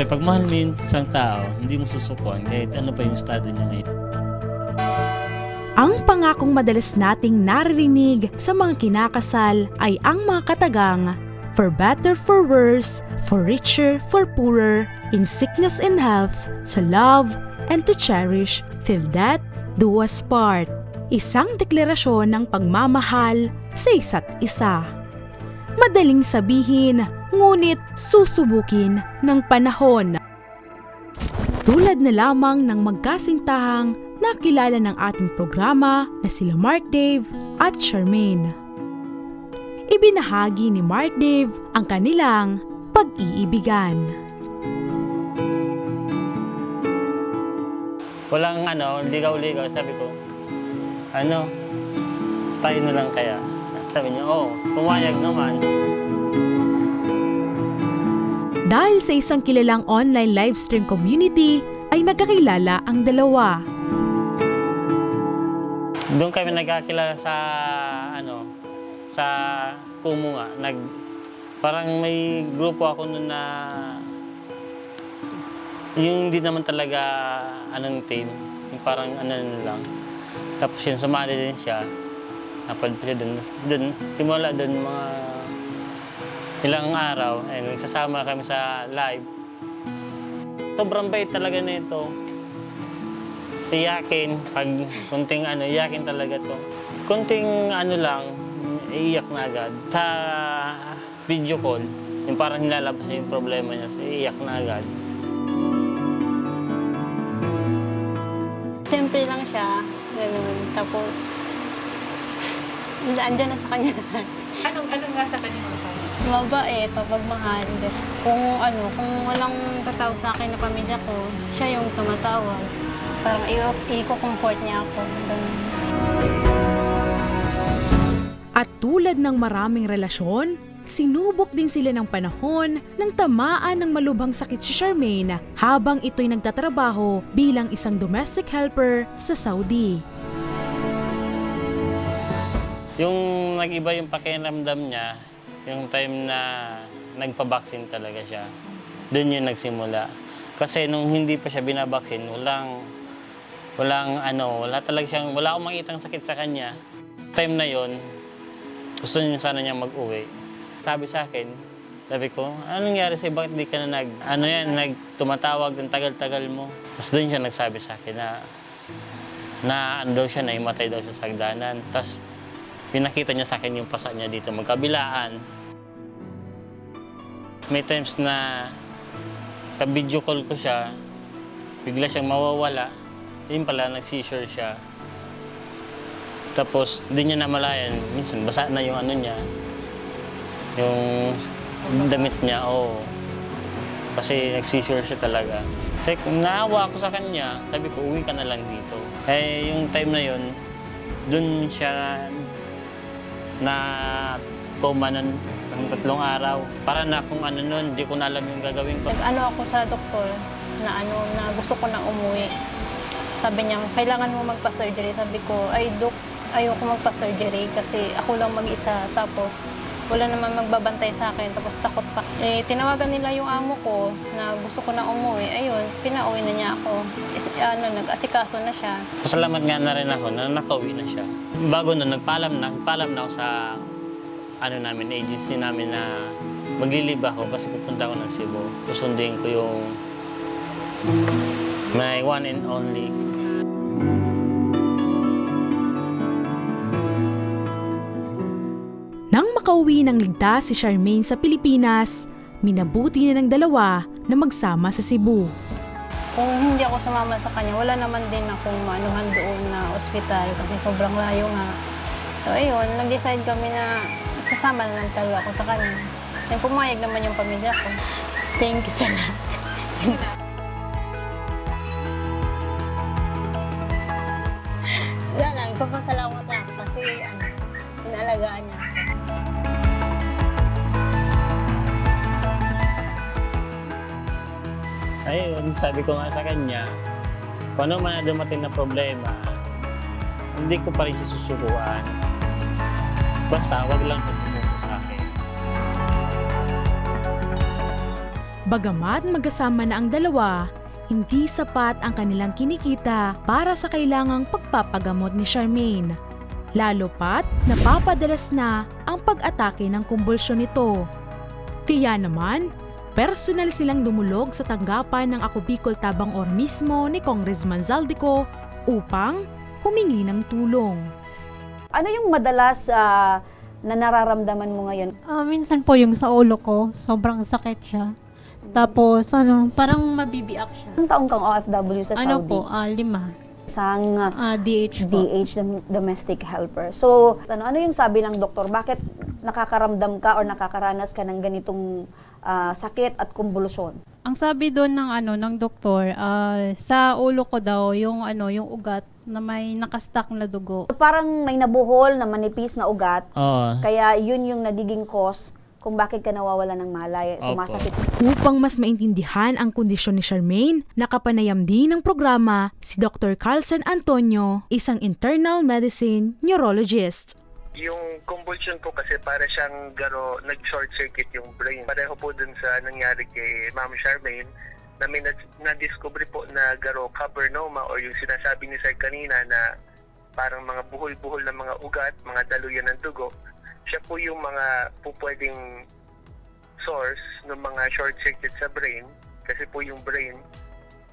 Siyempre, pag mahal mo yung isang tao, hindi mo susukuan kahit ano pa yung estado niya ngayon. Ang pangakong madalas nating naririnig sa mga kinakasal ay ang mga katagang for better, for worse, for richer, for poorer, in sickness and health, to love and to cherish till death do us part. Isang deklarasyon ng pagmamahal sa isa't isa. Madaling sabihin, ngunit susubukin ng panahon. Tulad na lamang ng magkasintahang nakilala ng ating programa na sila Mark Dave at Charmaine. Ibinahagi ni Mark Dave ang kanilang pag-iibigan. Walang ano, ligaw-ligaw. Sabi ko, ano, tayo na lang kaya. Sabi niya, oo, pumayag naman. Dahil sa isang kilalang online livestream community, ay nagkakilala ang dalawa. Doon kami nagkakilala sa, ano, sa Kumu nga. Nag, parang may grupo ako noon na yung hindi naman talaga anong team. Yung parang ano lang. Tapos yun, sumali din siya. Napad pa siya doon. Doon, simula doon mga ilang araw. Ayun, nagsasama kami sa live. Sobrang bait talaga nito. Iyakin, pag kunting ano, iyakin talaga to. Kunting ano lang, iiyak na agad. Sa video call, yung parang nilalabas yung problema niya, so iiyak na agad. Simple lang siya, ganun. Tapos, andyan na sa kanya lahat. Anong, anong nasa kanya mga kanya? Mabait, mapagmahal. Kung ano, kung walang tatawag sa akin na pamilya ko, siya yung tumatawag. Parang i-comfort niya ako. Ganun. At tulad ng maraming relasyon, sinubok din sila ng panahon nang tamaan ng malubhang sakit si Charmaine habang ito'y nagtatrabaho bilang isang domestic helper sa Saudi. Yung nag-iba yung pakiramdam niya, yung time na nagpa-vaccine talaga siya, doon yun nagsimula. Kasi nung hindi pa siya binabaksin, walang, walang ano, wala talaga siyang, wala akong makitang sakit sa kanya. Time na yon gusto niya sana niya mag-uwi. Sabi sa akin, sabi ko, anong nangyari sa'yo? Bakit di ka na nag, ano yan, nagtumatawag ng tagal-tagal mo? Tapos doon siya nagsabi sa akin na, na ano daw siya, naimatay daw siya sa hagdanan. Tapos pinakita niya sa akin yung pasa niya dito, magkabilaan. May times na ka-video call ko siya, bigla siyang mawawala. Yun pala, nag-seizure siya. Tapos, di niya namalayan. Minsan, basa na yung ano niya. Yung damit niya, oo. Kasi nag-seizure siya talaga. Kung naawa ako sa kanya, sabi ko, uwi ka na lang dito. Eh, yung time na yun, dun siya na coma nun ng tatlong araw. Para na kung ano nun, di ko na alam yung gagawin ko. Nag-ano ako sa doktor na ano, na gusto ko na umuwi. Sabi niya, kailangan mo magpa-surgery. Sabi ko, ay dok, ayoko magpa-surgery kasi ako lang mag-isa. Tapos, wala naman magbabantay sa akin. Tapos takot pa. Eh, tinawagan nila yung amo ko na gusto ko na umuwi. Ayun, pinauwi na niya ako. Is, ano, nag-asikaso na siya. Pasalamat nga na rin ako na nakauwi na siya. Bago nun, nagpaalam na, nagpaalam na ako sa ano namin, agency namin na maglilib ako kasi pupunta ako ng Cebu. Susundin ko yung my one and only. Nang makauwi ng ligtas si Charmaine sa Pilipinas, minabuti na ng dalawa na magsama sa Cebu. Kung hindi ako sumama sa kanya, wala naman din akong maanuhan doon na ospital kasi sobrang layo nga. So ayun, nag-decide kami na sasama na lang talaga ako sa kanya. Then pumayag naman yung pamilya ko. Thank you sa lahat. Wala lang, papasalamat lang kasi ano, inalagaan niya ako. Ayun, sabi ko nga sa kanya, kung ano man dumating na problema, hindi ko pa rin siya susubuan. Basta, wag lang Bagamat magkasama na ang dalawa, hindi sapat ang kanilang kinikita para sa kailangang pagpapagamot ni Charmaine. Lalo pat napapadalas na ang pag-atake ng kumbulsyon nito. Kaya naman, personal silang dumulog sa tanggapan ng Ako Bicol Tabang Or mismo ni Congressman Zaldico upang humingi ng tulong. Ano yung madalas ah, na nararamdaman mo ngayon? Ah, minsan po yung sa ulo ko, sobrang sakit siya. Tapos, ano, parang mabibiak siya. Ilang taong kang OFW sa Ano Saudi? po, ah, lima. Isang ah, Ah, DH po. DH, dom- domestic helper. So, ano, ano yung sabi ng doktor? Bakit nakakaramdam ka or nakakaranas ka ng ganitong ah, sakit at kumbulusyon? Ang sabi doon ng ano ng doktor, ah, sa ulo ko daw yung ano, yung ugat na may nakastack na dugo. So, parang may nabuhol na manipis na ugat, Oo. kaya yun yung nagiging cause kung bakit ka nawawala ng malay, sumasakit. Upang mas maintindihan ang kondisyon ni Charmaine, nakapanayam din ng programa si Dr. Carlson Antonio, isang internal medicine neurologist. Yung convulsion po kasi para siyang garo, nag-short circuit yung brain. Pareho po dun sa nangyari kay Ma'am Charmaine na may na- na-discover po na garo cavernoma or yung sinasabi ni Sir kanina na parang mga buhol-buhol na mga ugat, mga daluyan ng dugo. Siya po yung mga po pwedeng source ng mga short circuit sa brain kasi po yung brain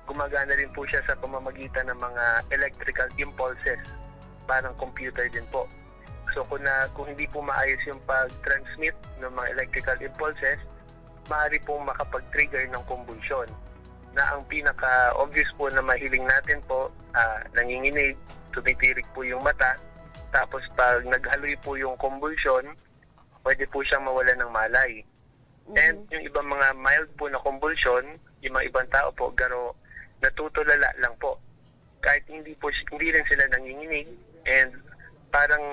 gumagana rin po siya sa pamamagitan ng mga electrical impulses parang computer din po. So kung, na, kung hindi po maayos yung pag-transmit ng mga electrical impulses, maaari pong makapag-trigger ng convulsion. Na ang pinaka-obvious po na mahiling natin po, ah, nanginginig, tumitirik po yung mata, tapos pag naghaloy po yung convulsion, pwede po siyang mawala ng malay. And yung ibang mga mild po na convulsion, yung mga ibang tao po, garo, natutulala lang po. Kahit hindi po hindi rin sila nanginginig and parang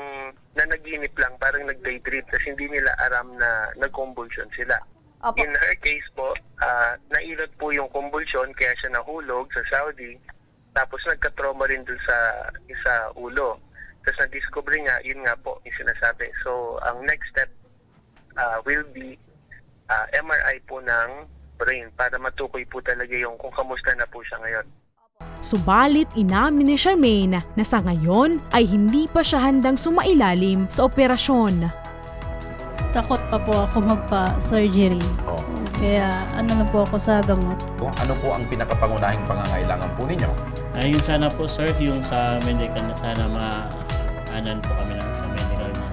nanaginip lang, parang nag-daydream kasi hindi nila aram na nag-convulsion sila. Opo. In her case po, ah, nailot po yung convulsion kaya siya nahulog sa Saudi. Tapos nagka-trauma rin dun sa isa ulo. Tapos na-discover nga, yun nga po yung sinasabi. So, ang next step ah, will be ah, MRI po ng brain para matukoy po talaga yung kung kamusta na po siya ngayon. Subalit inamin ni Charmaine na sa ngayon ay hindi pa siya handang sumailalim sa operasyon. Takot pa po ako magpa-surgery. Oh. Kaya ano na po ako sa gamot. Kung ano po ang pinakapangunahing pangangailangan po ninyo? Ayun sana po sir, yung sa medical na sana ma anan po kami ng sa medical na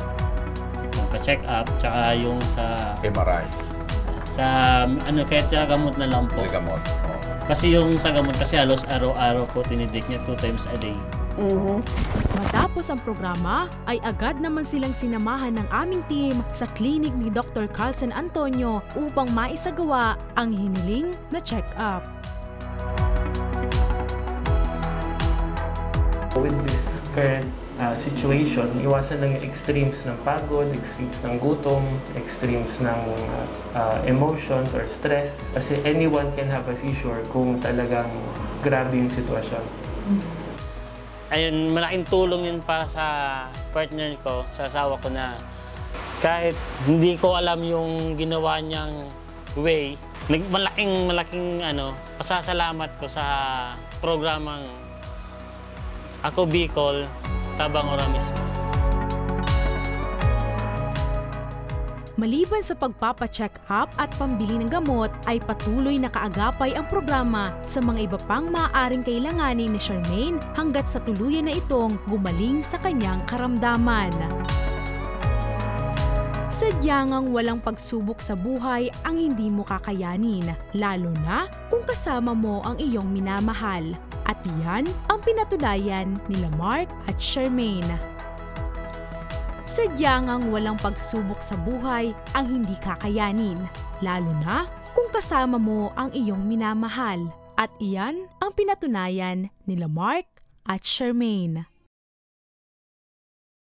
yung pa-check up tsaka yung sa MRI, sa ano kahit sa gamot na lang po. sa gamot. Oh. Kasi yung sa gamot kasi halos araw-araw po tinidik niya two times a day. Mhm. Matapos ang programa, ay agad naman silang sinamahan ng aming team sa klinik ni Dr. Carlson Antonio upang maisagawa ang hiniling na check-up. with this current uh, situation, iwasan lang yung extremes ng pagod, extremes ng gutom, extremes ng uh, emotions or stress. Kasi anyone can have a seizure kung talagang grabe yung sitwasyon. Ayun, malaking tulong yun para sa partner ko, sa asawa ko na kahit hindi ko alam yung ginawa niyang way, malaking malaking ano, pasasalamat ko sa programang Ako Bicol, Tabang Ora mismo. Maliban sa pagpapa-check up at pambili ng gamot, ay patuloy na kaagapay ang programa sa mga iba pang maaaring kailanganin ni Charmaine hanggat sa tuluyan na itong gumaling sa kanyang karamdaman. Sadyang walang pagsubok sa buhay ang hindi mo kakayanin, lalo na kung kasama mo ang iyong minamahal. At iyan ang pinatunayan nila Mark at Charmaine. Sadyang walang pagsubok sa buhay ang hindi kakayanin, lalo na kung kasama mo ang iyong minamahal. At iyan ang pinatunayan nila Mark at Charmaine.